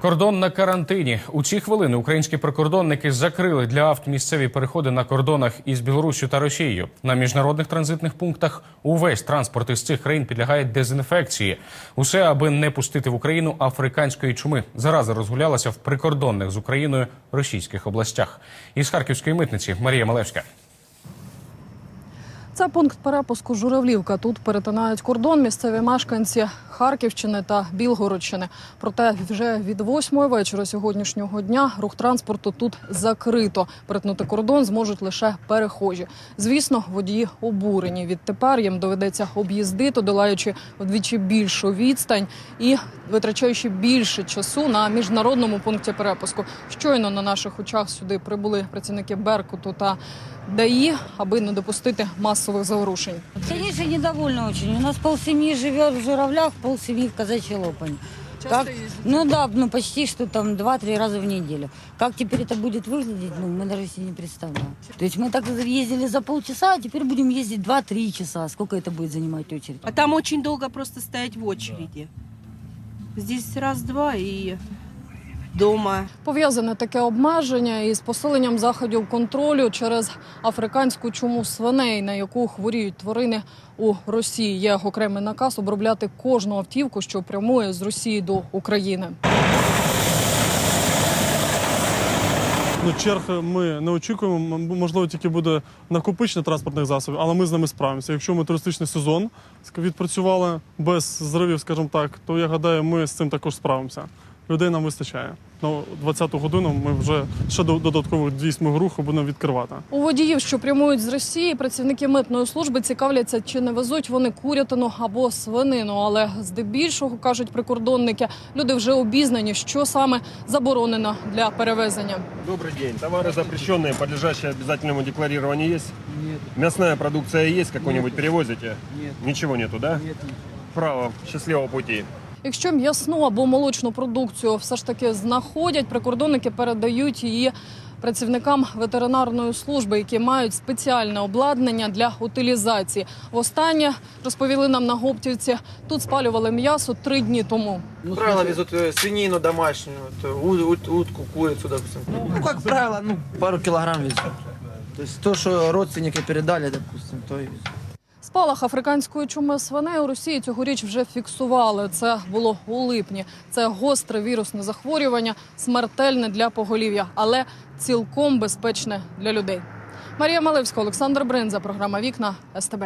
Кордон на карантині. У ці хвилини українські прикордонники закрили для авт місцеві переходи на кордонах із Білоруссю та Росією. На міжнародних транзитних пунктах увесь транспорт із цих країн підлягає дезінфекції. Усе аби не пустити в Україну африканської чуми. Зараза розгулялася в прикордонних з Україною російських областях. Із харківської митниці Марія Малевська. Це пункт перепуску Журавлівка. Тут перетинають кордон місцеві мешканці Харківщини та Білгородщини. Проте вже від восьмої вечора сьогоднішнього дня рух транспорту тут закрито. Перетнути кордон зможуть лише перехожі. Звісно, водії обурені. Відтепер їм доведеться об'їздити, долаючи вдвічі більшу відстань і витрачаючи більше часу на міжнародному пункті перепуску. Щойно на наших очах сюди прибули працівники Беркуту та ДАІ, аби не допустити масових заворушень. Конечно, недовольны очень. У нас полсемьи живет в Журавлях, полсемьи в Казачьей Лопане. Как? Ну да, ну почти что там 2-3 раза в неделю. Как теперь это будет выглядеть, ну мы даже себе не представляем. То есть мы так ездили за полчаса, а теперь будем ездить 2-3 часа. Сколько это будет занимать очередь? А там очень долго просто стоять в очереди. Здесь раз-два и дома. Пов'язане таке обмеження із посиленням заходів контролю через африканську чуму свиней, на яку хворіють тварини у Росії. Є окремий наказ обробляти кожну автівку, що прямує з Росії до України. Ну, черг ми не очікуємо. Можливо, тільки буде накопичення транспортних засобів, але ми з ними справимося. Якщо ми туристичний сезон відпрацювали без зривів, скажімо так, то я гадаю, ми з цим також справимося Людей нам вистачає. Ну, 20-ту годину ми вже ще до- додаткових дві смуг руху будемо відкривати. У водіїв, що прямують з Росії, працівники митної служби цікавляться, чи не везуть вони курятину або свинину. Але здебільшого кажуть прикордонники, люди вже обізнані, що саме заборонено для перевезення. Добрый день. Товары запрещенные, подлежащие обязательному декларированию есть? Нет. Мясная продукция есть? Какую-нибудь перевозите? Нет. Ничего нету, да? Нет. Право. Счастливого пути. Якщо м'ясну або молочну продукцію все ж таки знаходять, прикордонники передають її працівникам ветеринарної служби, які мають спеціальне обладнання для утилізації. Востаннє розповіли нам на Гоптівці, тут спалювали м'ясо три дні тому. Как правило, везут свинину домашнюю, утку, курицу, допустим. Ну, как правило, ну, пару килограмм везут. То есть то, что родственники передали, допустим, то и везут. Спалах африканської чуми свиней у Росії цьогоріч вже фіксували. Це було у липні. Це гостре вірусне захворювання, смертельне для поголів'я, але цілком безпечне для людей. Марія Малевська, Олександр Бринза, програма Вікна СТБ.